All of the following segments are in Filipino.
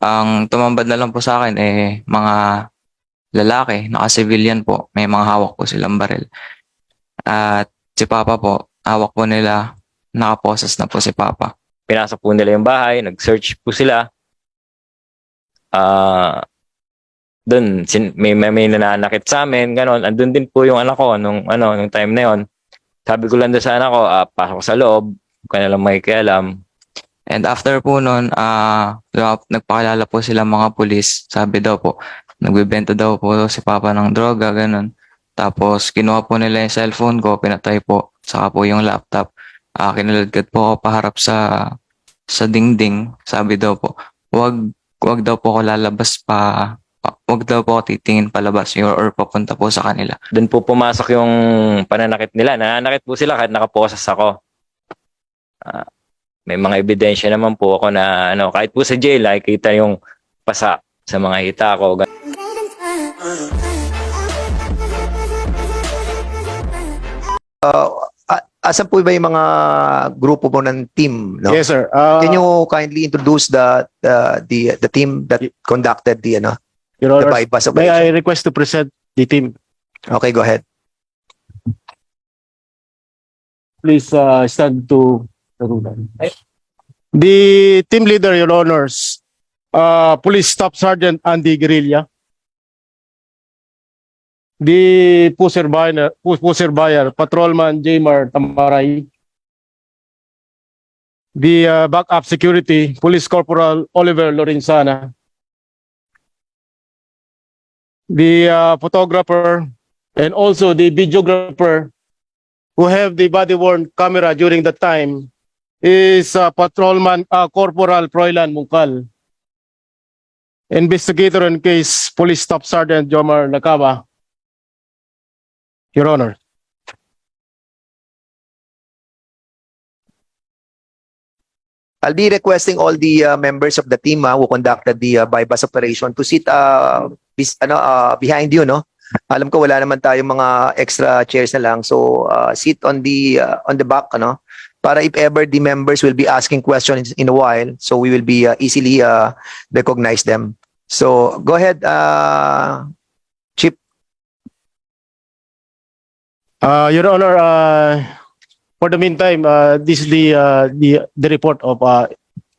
Ang tumambad na lang po sa akin eh mga lalaki, naka-civilian po. May mga hawak po silang baril. At si Papa po, hawak po nila, nakaposas na po si Papa. Pinasok po nila yung bahay, nag-search po sila. Ah, doon sin- may, may may nananakit sa amin, ganon. Andun din po yung anak ko nung ano nung time na yon. Sabi ko lang doon sa anak ko, ah, pasok sa loob, huwag ka na lang makikialam. And after po nun, ah nagpakilala po sila mga pulis. Sabi daw po, nagbebenta daw po si Papa ng droga, ganun. Tapos, kinuha po nila yung cellphone ko, pinatay po. Saka po yung laptop. Ah kinaladkad po ako paharap sa sa dingding. Sabi daw po, wag, wag daw po ako lalabas pa, pa- wag daw po ako titingin palabas or, or papunta po sa kanila. Doon po pumasok yung pananakit nila. Nananakit po sila kahit nakaposas ako. Ah, may mga ebidensya naman po ako na ano, kahit po sa jail, nakikita yung pasa sa mga hita ko. Uh, asan po ba yung mga grupo mo ng team? No? Yes, sir. Uh, Can you kindly introduce the the the, the team that conducted the ano Your the Honor, bypass may operation? I request to present the team? Okay, go ahead. Please uh, stand to the ruler. The team leader, Your Honors, uh, Police Staff Sergeant Andy Guerrilla. The Puser Bayer, Puser Bayer, Patrolman Jaymar Tamaray. The uh, backup security, Police Corporal Oliver Lorenzana. The uh, photographer and also the videographer who have the body-worn camera during that time is uh, Patrolman uh, Corporal Froilan Mungkal. Investigator in case Police Staff Sergeant Jomar Nakaba. Your Honor. I'll be requesting all the uh, members of the team uh, who conducted the uh, bypass operation to sit uh, bis, ano, uh, behind you, no? Alam ko wala naman tayong mga extra chairs na lang. So uh, sit on the uh, on the back, ano? Para if ever the members will be asking questions in a while, so we will be uh, easily uh, recognize them. So go ahead, uh, Chief. Uh, Your Honor, uh, for the meantime, uh, this is the, uh, the, the report of, uh,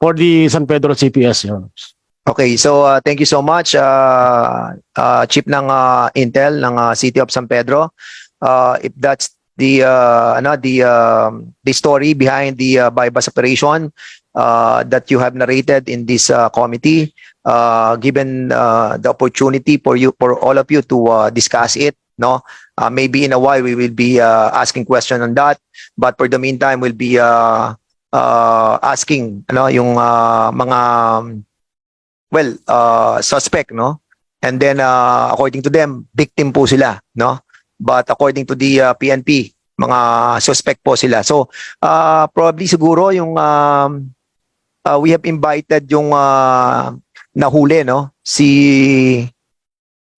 for the San Pedro CPS, Your Honor. Okay, so uh, thank you so much, uh, uh, Chief ng uh, Intel ng uh, City of San Pedro. Uh, if that's the uh, ano the um, the story behind the uh, bypass operation uh, that you have narrated in this uh, committee, uh, given uh, the opportunity for you for all of you to uh, discuss it, no? Uh, maybe in a while we will be uh, asking question on that, but for the meantime we'll be uh, uh, asking ano yung uh, mga well, uh, suspect, no? And then, uh, according to them, victim po sila, no? But according to the uh, PNP, mga suspect po sila. So, uh, probably siguro yung um, uh, we have invited yung uh, nahuli, no? Si,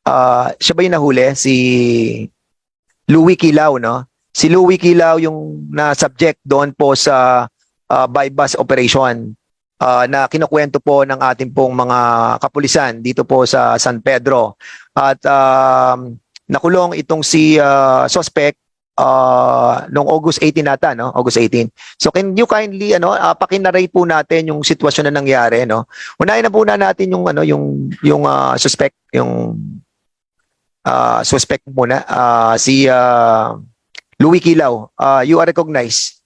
uh, siya ba yung nahuli? Si Louis Kilaw, no? Si Louis Kilaw yung na subject doon po sa uh, bypass operation uh, na kinukwento po ng ating pong mga kapulisan dito po sa San Pedro. At um, nakulong itong si uh, suspect uh, noong August 18 nata, no? August 18. So can you kindly ano, uh, pakinarate po natin yung sitwasyon na nangyari, no? Unahin na po na natin yung ano, yung yung uh, suspect, yung uh, suspect muna, uh, si uh, Louis Kilaw. Uh, you are recognized.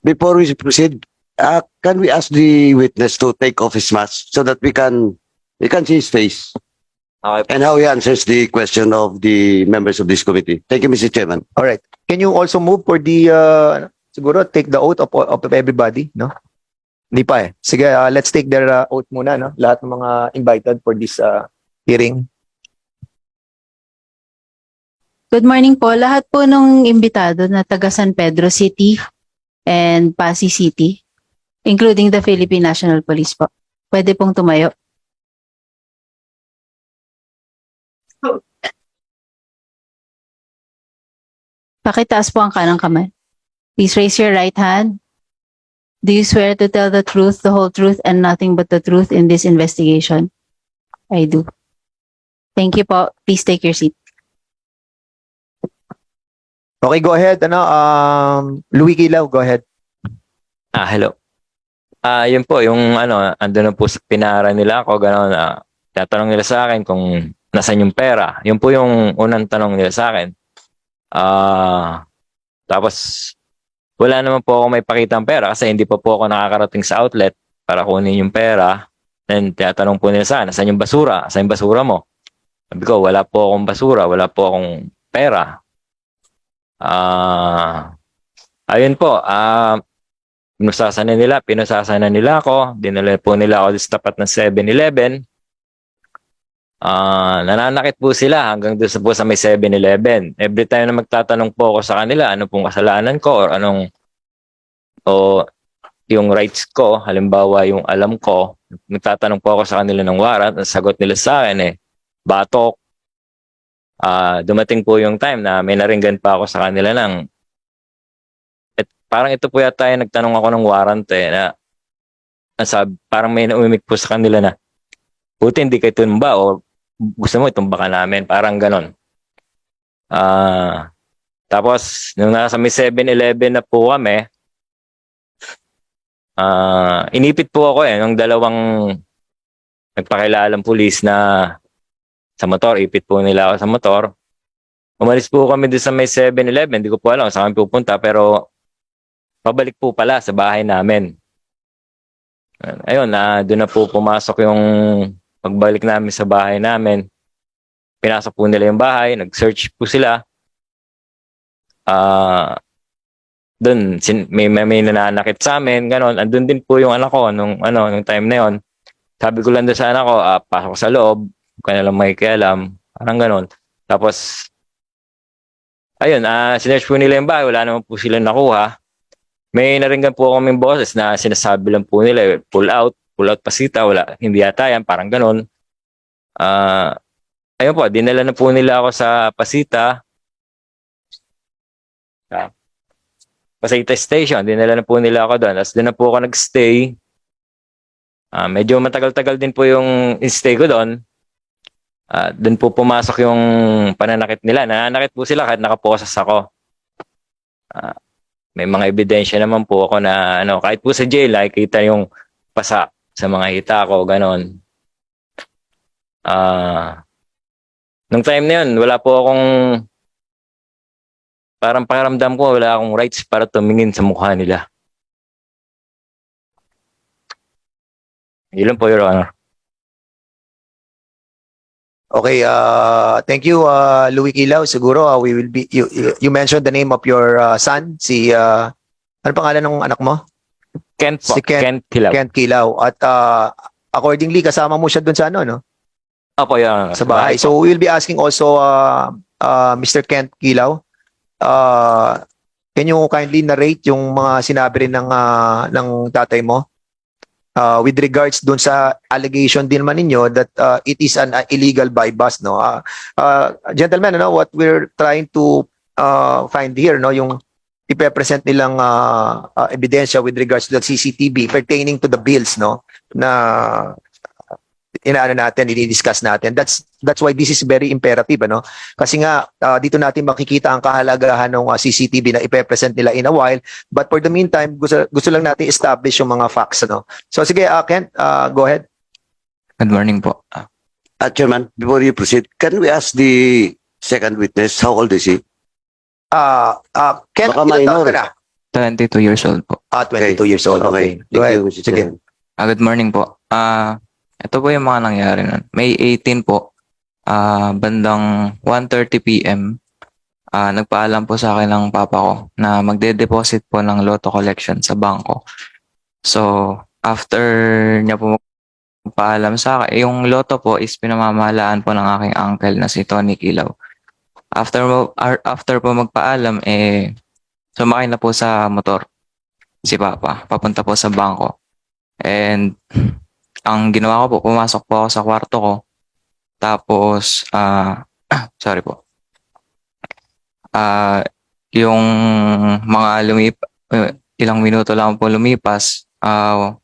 Before we proceed, uh, can we ask the witness to take off his mask so that we can we can see his face Okay and how he answers the question of the members of this committee? Thank you, Mr. Chairman. All right. Can you also move for the uh, siguro take the oath of, of everybody, no? Hindi pa eh. Sige, uh, let's take their uh, oath muna, no? Lahat ng mga invited for this uh, hearing. Good morning po. Lahat po nung imbitado na taga San Pedro City and Pasig City, including the Philippine National Police po. Pwede pong tumayo. Pakitaas po ang kanang kamay. Please raise your right hand. Do you swear to tell the truth, the whole truth, and nothing but the truth in this investigation? I do. Thank you po. Please take your seat. Okay, go ahead. Ano, um, Louis Kilaw, go ahead. Ah, hello. Ah, yun po, yung ano, ando na po sa pinara nila ako, gano'n, ah, tatanong nila sa akin kung nasan yung pera. Yun po yung unang tanong nila sa akin. Ah, tapos, wala naman po ako may pakitang pera kasi hindi pa po ako nakakarating sa outlet para kunin yung pera. Then, tinatanong po nila sa akin, nasan yung basura? Saan yung basura mo? Sabi ko, wala po akong basura, wala po akong pera. Ah, ayun po, ah, Pinusasan na nila, pinusasan nila ako. Dinala po nila ako sa tapat ng 7-Eleven. Ah, nananakit po sila hanggang doon sa po sa may 7-Eleven. Every time na magtatanong po ako sa kanila, ano pong kasalanan ko or anong o yung rights ko, halimbawa yung alam ko, nagtatanong po ako sa kanila ng warrant, ang sagot nila sa akin eh, batok. Ah, dumating po yung time na may naringgan pa ako sa kanila ng at parang ito po yata yung nagtanong ako ng warrant eh, na, na sab, parang may naumimik po sa kanila na, buti hindi kayo tumba o gusto mo itumba ka namin, parang ganon. Ah, tapos, nung nasa may 7-Eleven na po kami, ah, inipit po ako eh, ng dalawang nagpakilalang pulis na sa motor, ipit po nila ako sa motor. Umalis po kami doon sa may 7-Eleven, hindi ko po alam kung saan kami pupunta, pero pabalik po pala sa bahay namin. Ayun, na doon na po pumasok yung pagbalik namin sa bahay namin. Pinasok po nila yung bahay, nag-search po sila. Ah, doon sin, may, may may nananakit sa amin, ganon. Andun din po yung anak ko nung ano nung time na yon. Sabi ko lang doon sa anak ko, ah, pasok sa loob, huwag ka na lang makikialam, parang ganon. Tapos ayun, ah, sinearch po nila yung bahay, wala naman po sila nakuha. May naringgan po kaming boses na sinasabi lang po nila, eh, pull out, pull out pasita, wala, hindi yata yan, parang ganon. Ah, ayun po, dinala na po nila ako sa pasita. Sa Pasita Station, dinala na po nila ako doon. Tapos doon na po ako nagstay. Ah, medyo matagal-tagal din po yung stay ko doon. Ah, doon po pumasok yung pananakit nila. Nananakit po sila kahit nakaposas ako. Ah, may mga ebidensya naman po ako na ano, kahit po sa jail, nakikita yung pasa sa mga hita ko, ganon. Ah, nung time na yun, wala po akong parang pakiramdam ko wala akong rights para tumingin sa mukha nila. Yun po, Your Honor. Okay, uh, thank you, uh, Louis Kilaw. Siguro, uh, we will be, you, you mentioned the name of your uh, son, si, uh, ano pangalan ng anak mo? Kent po. Si Kent- Kent Hilaw. Kent Kilaw. At uh, accordingly, kasama mo siya dun sa ano, no? Opo, Honor. Sa bahay. So, we will be asking also uh, uh, Mr. Kent Kilaw. Uh, can you kindly narrate yung mga sinabi rin ng, uh, ng tatay mo? Uh, with regards dun sa allegation din man ninyo that uh, it is an uh, illegal buy bus, no? Uh, uh, gentlemen, ano, what we're trying to uh, find here, no, yung ipepresent nilang uh, uh, ebidensya with regards to the CCTV pertaining to the bills, no, na inaano natin, i-discuss natin. That's that's why this is very imperative, ano? Kasi nga uh, dito natin makikita ang kahalagahan ng uh, CCTV na ipe-present nila in a while. But for the meantime, gusto gusto lang natin establish yung mga facts, ano? So sige, uh, Kent, uh, go ahead. Good morning po. Ah, Uh, Chairman, before you proceed, can we ask the second witness, how old is he? Uh, uh, Kent, Baka ilan taon minor. ka na? 22 years old po. Ah, 22 years old. Okay. Go ahead. you, Mr. Sige. Chairman. Ah, good morning po. Ah, ito po yung mga nangyari nun. May 18 po, ah, bandang 1.30 p.m., ah, nagpaalam po sa akin ng papa ko na magde-deposit po ng lotto collection sa bangko. So, after niya po magpaalam sa akin, yung lotto po is pinamamahalaan po ng aking uncle na si Tony Kilaw. After, ar- after po magpaalam, eh, sumakay na po sa motor si papa, papunta po sa bangko. And ang ginawa ko po, pumasok po ako sa kwarto ko. Tapos, ah, sorry po. Ah, yung mga lumip, eh, ilang minuto lang po lumipas, ah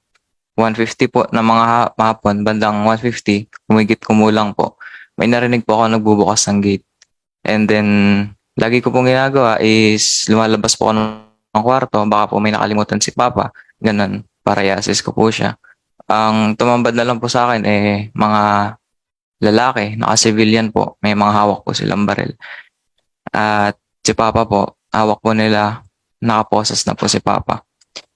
150 po na mga ha- hapon, bandang 150, kumigit kumulang po. May narinig po ako nagbubukas ng gate. And then, lagi ko pong ginagawa is lumalabas po ako ng kwarto, baka po may nakalimutan si Papa, ganun, para i-assist ko po siya. Ang tumambad na lang po sa akin eh mga lalaki, naka-civilian po, may mga hawak po silang baril. At si Papa po, hawak po nila, nakaposas na po si Papa.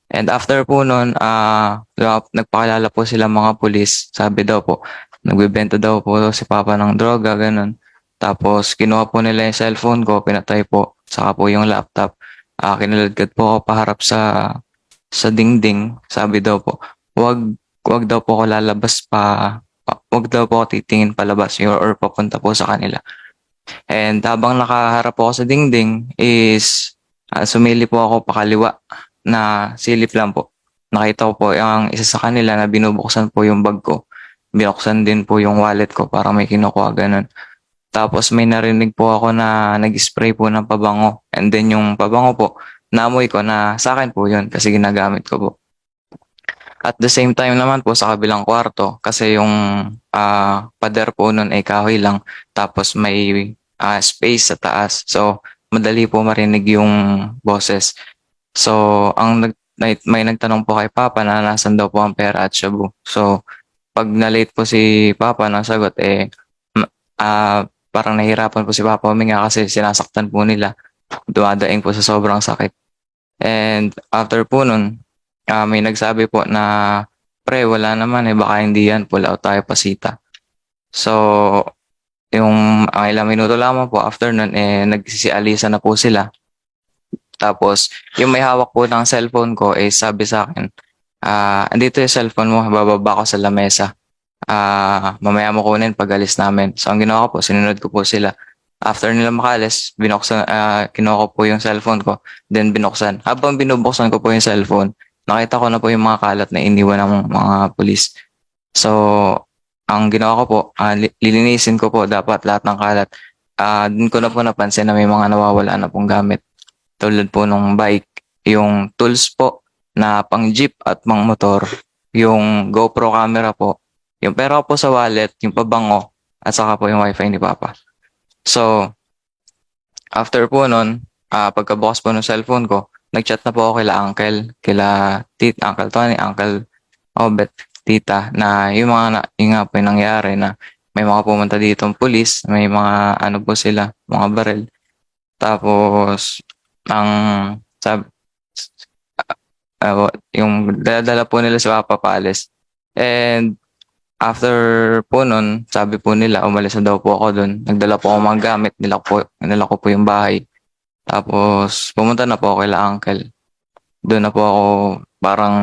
And after po nun, ah nagpakilala po sila mga pulis. Sabi daw po, nagbebenta daw po si Papa ng droga, ganun. Tapos, kinuha po nila yung cellphone ko, pinatay po, saka po yung laptop. Ah, kinaladkad po ako paharap sa sa dingding. Sabi daw po, wag wag daw po ako lalabas pa, wag daw po ako titingin palabas or, or papunta po sa kanila. And habang nakaharap po ako sa dingding is ah, sumili po ako pakaliwa na silip lang po. Nakita ko po yung isa sa kanila na binubuksan po yung bag ko. Binuksan din po yung wallet ko para may kinukuha ganun. Tapos may narinig po ako na nag-spray po ng pabango. And then yung pabango po, naamoy ko na sa akin po yun kasi ginagamit ko po. At the same time naman po sa kabilang kwarto kasi yung ah, pader po nun ay kahoy lang tapos may ah, space sa taas. So madali po marinig yung boses. So ang nag may, nagtanong po kay Papa na nasan daw po ang pera at shabu. So pag na-late po si Papa ng sagot eh ah parang nahirapan po si Papa huminga kasi sinasaktan po nila. Dumadaing po sa sobrang sakit. And after po nun, ah, may nagsabi po na pre, wala naman eh, baka hindi yan, pull tayo pasita. So, yung ang ilang minuto lamang po after nun, eh, nagsisialisa na po sila. Tapos, yung may hawak po ng cellphone ko, eh, sabi sa akin, ah, andito yung cellphone mo, bababa ko sa lamesa. Ah, mamaya mo kunin pag alis namin. So, ang ginawa ko po, sinunod ko po sila. After nila makalis, binuksan, ah, kinuha ko po yung cellphone ko, then binuksan. Habang binubuksan ko po yung cellphone, nakita ko na po yung mga kalat na iniwan ng mga pulis. So, ang ginawa ko po, li- lilinisin ko po dapat lahat ng kalat. Ah, dun ko na po napansin na may mga nawawala na pong gamit. Tulad po nung bike, yung tools po na pang jeep at pang motor, yung GoPro camera po, yung pera po sa wallet, yung pabango, at saka po yung wifi ni Papa. So, after po nun, ah pagkabukas po ng cellphone ko, nagchat na po ako kila uncle, kila tit, uncle Tony, uncle Obet, tita, na yung mga, na, yung nga po yung nangyari na may mga pumunta dito ng pulis, may mga ano po sila, mga baril. Tapos, ang sab ah, yung dala po nila si Papa Palace. And after po nun, sabi po nila, umalis na daw po ako doon. Nagdala po ako mga gamit, nila ko, nila ko po yung bahay. Tapos, pumunta na po ako kay uncle. Doon na po ako parang,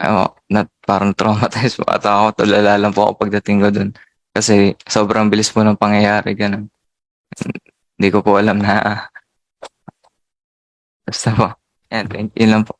ano, na, parang traumatized po. At ako, tulala lang po ako pagdating ko doon. Kasi sobrang bilis po ng pangyayari, ganun. Hindi ko po alam na, basta po. Yan, you lang po.